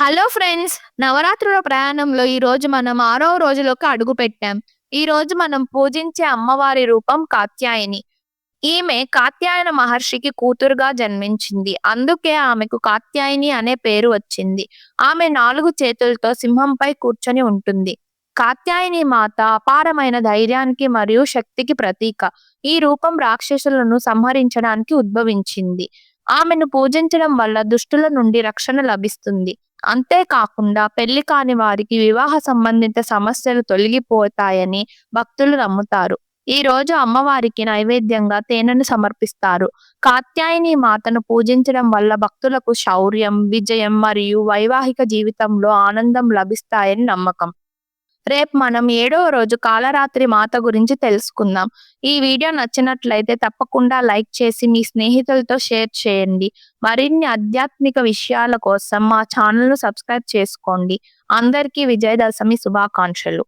Hello friends నవరాత్రుల ప్రయాణంలో ఈ రోజు మనం ఆరో రోజులోకి అడుగు పెట్టాం. ఈ రోజు మనం పూజించే అమ్మవారి రూపం కాత్యాయని. ఈమె కాత్యాయన మహర్షికి కూతురుగా జన్మించింది. అందుకే ఆమెకు కాత్యాయని అనే పేరు వచ్చింది. ఆమె నాలుగు చేతులతో సింహంపై కూర్చొని ఉంటుంది. కాత్యాయని మాత అపారమైన ధైర్యానికి మరియు శక్తికి ప్రతీక. ఈ రూపం రాక్షసులను సంహరించడానికి ఉద్భవించింది. ఆమెను పూజించడం వల్ల దుష్టుల నుండి రక్షణ లభిస్తుంది. అంతేకాకుండా పెళ్ళి కాని వారికి వివాహ సంబంధిత సమస్యలు తొలగిపోతాయని భక్తులు నమ్ముతారు. ఈ రోజు అమ్మవారికి నైవేద్యంగా తేనెను సమర్పిస్తారు. కాత్యాయని మాతను పూజించడం వల్ల భక్తులకు శౌర్యం విజయం మరియు వైవాహిక జీవితంలో ఆనందం లభిస్తాయని నమ్మకం. రేపు మనం ఏడవ రోజు కాలరాత్రి మాత గురించి తెలుసుకుందాం. ఈ వీడియో నచ్చినట్లయితే తప్పకుండా లైక్ చేసి మీ స్నేహితులతో షేర్ చేయండి. మరిన్ని ఆధ్యాత్మిక విషయాల కోసం మా ఛానల్ను సబ్స్క్రైబ్ చేసుకోండి. అందరికీ విజయదశమి శుభాకాంక్షలు.